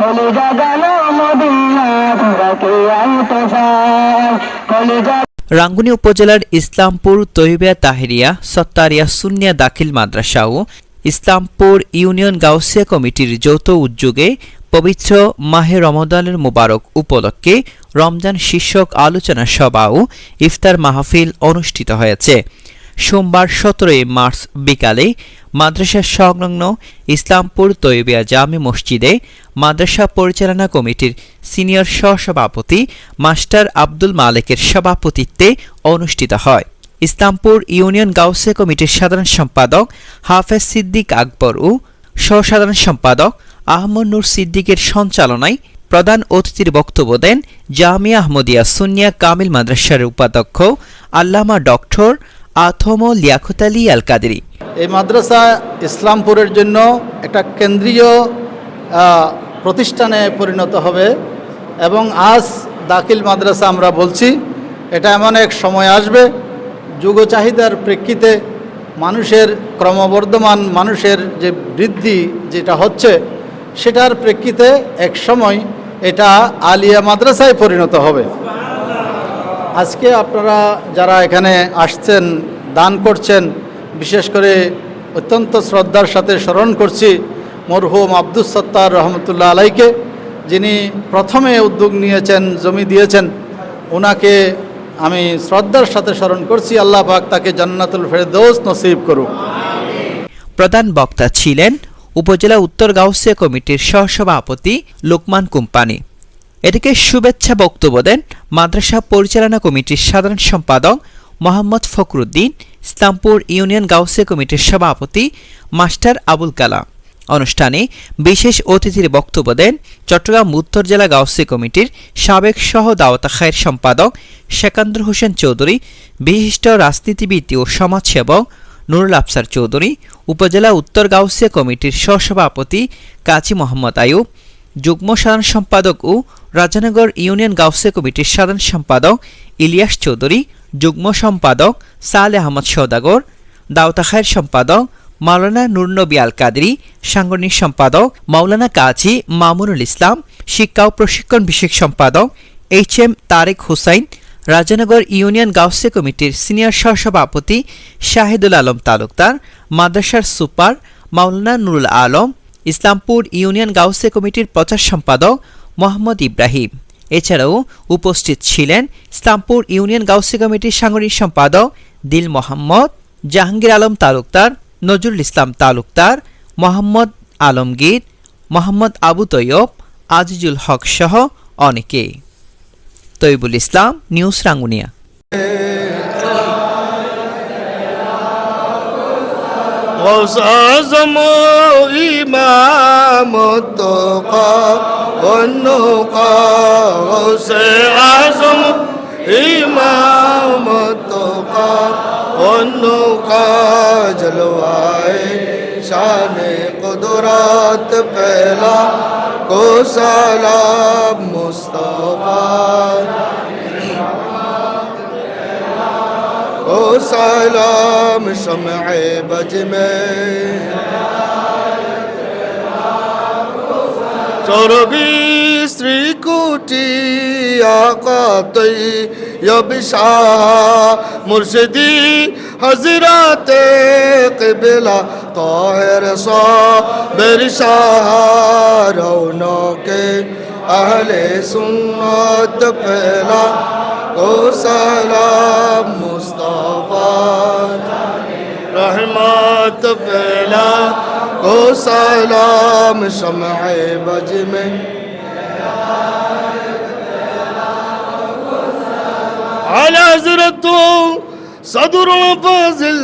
কলিজা রাঙ্গুনি উপজেলার ইসলামপুর তৈবিয়া তাহেরিয়া সত্তারিয়া সুন্নিয়া দাখিল মাদ্রাসা ও ইসলামপুর ইউনিয়ন গাউসিয়া কমিটির যৌথ উদ্যোগে পবিত্র মাহে রমদানের মুবারক উপলক্ষে রমজান শীর্ষক আলোচনা সভা ও ইফতার মাহফিল অনুষ্ঠিত হয়েছে। সোমবার সতেরোই মার্চ বিকালে মাদ্রাসা সংলগ্ন ইসলামপুর তৈবিয়া জামে মসজিদে মাদ্রাসা পরিচালনা কমিটির সিনিয়র সহসভাপতি মাস্টার আব্দুল মালেকের সভাপতিত্বে অনুষ্ঠিত হয়। ইসলামপুর ইউনিয়ন গাউসে কমিটির সাধারণ সম্পাদক হাফেজ সিদ্দিক আকবর ও সহসাধারণ সম্পাদক আহমদ নূর সিদ্দিকের সঞ্চালনায় প্রধান অতিথির বক্তব্য দেন জামিয়া আহমদিয়া সুনিয়া কামিল মাদ্রাসার উপাধ্যক্ষ আল্লামা ডক্টর আথম লিয়াকত আলী আল কাদেরি এই মাদ্রাসা ইসলামপুরের জন্য একটা কেন্দ্রীয় প্রতিষ্ঠানে পরিণত হবে এবং আজ দাখিল মাদ্রাসা আমরা বলছি, এটা এমন এক সময় আসবে যুগ চাহিদার প্রেক্ষিতে মানুষের ক্রমবর্ধমান, মানুষের যে বৃদ্ধি যেটা হচ্ছে, সেটার প্রেক্ষিতে এক সময় এটা আলিয়া মাদ্রাসায় পরিণত হবে। আজকে আপনারা যারা এখানে আসছেন, দান করছেন, বিশেষ করে অত্যন্ত শ্রদ্ধার সাথে স্মরণ করছি মরহুম আব্দুস সত্তার রহমতুল্লাহ আলাইকে, যিনি প্রথমে উদ্যোগ নিয়েছেন, জমি দিয়েছেন। ওনাকে আমি শ্রদ্ধার সাথে স্মরণ করছি। আল্লাহ পাক তাকে জান্নাতুল ফেরদৌস নসিব করুক। প্রধান বক্তা ছিলেন উপজেলা উত্তর গাউসিয়া কমিটির সহসভাপতি লোকমান কোম্পানি। এদিকে শুভেচ্ছা বক্তব্য দেন মাদ্রাসা পরিচালনা কমিটির সাধারণ সম্পাদক মোহাম্মদ ফখরুদ্দিন, ইসলামপুর ইউনিয়ন গাউসিয়া কমিটির সভাপতি মাস্টার আবুল কালাম। অনুষ্ঠানে বিশেষ অতিথির বক্তব্য দেন চট্টগ্রাম উত্তর জেলা গাউসিয়া কমিটির সাবেক সহ দাওয়াতা খায়ের সম্পাদক শেকান্দর হোসেন চৌধুরী, বিশিষ্ট রাজনীতিবিদ ও সমাজসেবক নুরুল আফসার চৌধুরী, উপজেলা উত্তর গাউসিয়া কমিটির সহসভাপতি কাজী মোহাম্মদ আয়ুব যুগ্ম সাধারণ সম্পাদক ও রাজানগর ইউনিয়ন গাউসিয়া কমিটির সাধারণ সম্পাদক ইলিয়াস চৌধুরী, যুগ্ম সম্পাদক সালে আহমদ সৌদাগর দাউতাখায়ের সম্পাদক মাওলানা নুরনবী আল কাদরি সাংগঠনিক সম্পাদক মাওলানা কাজী মামুনুল ইসলাম, শিক্ষা ও প্রশিক্ষণ বিষয়ক সম্পাদক H M Tarek Hossain, Rajanagar union Gausia কমিটির সিনিয়র সহসভাপতি শাহিদুল আলম তালুকদার, মাদ্রাসার সুপার মাওলানা নুরুল আলম ইসলামপুর ইউনিয়ন গাউসিয়া কমিটির প্রচার সম্পাদক মোহাম্মদ ইব্রাহিম। এছাড়াও উপস্থিত ছিলেন ইসলামপুর ইউনিয়ন গাউসিয়া কমিটির সাংগঠনিক সম্পাদক দিল মোহাম্মদ, জাহাঙ্গীর আলম তালুকদার, নজরুল ইসলাম তালুকদার, মোহাম্মদ আলমগীর, মোহাম্মদ আবু তৈয়ব, আজিজুল হক সহ অনেকেই। তৈবুল ইসলাম, নিউজ রাঙ্গুনিয়া। غوث اعظم امام التقى والنقى غوث اعظم امام التقى والنقى جلوائے شان قدرات پہلا کو سلام مصطفیٰ سلام شمع بج میں চরবি শ্রীকুটি আকা তৈয়ব শাহ মুর্শিদি হজরতে কিবলা তাহের সাবের শাহ রৌনকে আহলে সুন্নত পেলা ও সালাম মুস্তাফা। রহমত ফেলা ও সালাম শমে বজ মে আলা হযরত সদর ফাজিল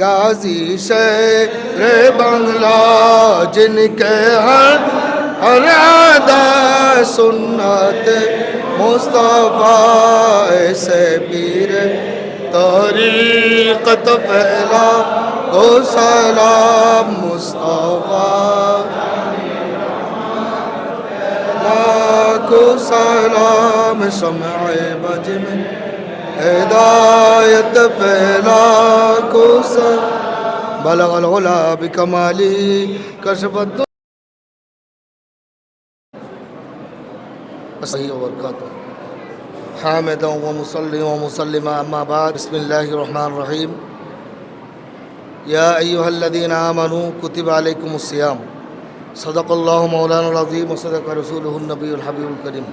গাজী শের বাংলা জিনকে হর হর আদা সুন্নত مصطفى سے پیر طریقت وسلام مصطفى سلام سلام سمع بجم هداية ہدایت پھیلا سلام۔ بلغ العلا بكمالي كشف الدنيا الله وبركاته حامدا ومصلي ومسلما أما بعد بسم الله الرحمن الرحيم يا أيها الذين آمنوا كتب عليكم الصيام صدق الله مولانا العظيم وصدق رسوله النبي الحبيب الكريم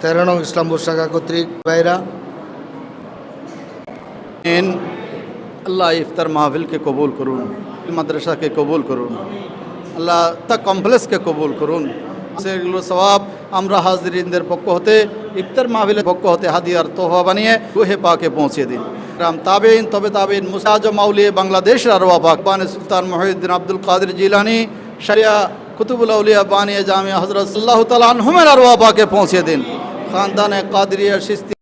তেরো নং ইসলামপুর শাখা কর্তৃক ভাইরা ইন আল্লাহ ইফতার মাহফিলকে কবুল করুন মাদ্রাসাকে কবুল করুন আল্লাহ তা কমপ্লেক্সকে কবুল করুন সেগুলো সবাব আমরা হাজরিনদের পক্ষ হতে ইফতার মাহবিলের পক্ষ হতে হাদিয়ার তোহা বানিয়ে রুহে পাকে পৌঁছে দিন। রাম তাবেইন তবে তাবেইন মুসাজ মাউলি বাংলাদেশ আরওয়া পাক বানে সুলতান মহিউদ্দিন আব্দুল কাদের জিলানি শরিয়া কুতুবুল আউলিয়া বানিয়ে জামিয়া হজরত সাল্লাহ তালা আনহুমের আরওয়া পাকে পৌঁছে দিন। খানদানে কাদরিয়া সিস্তি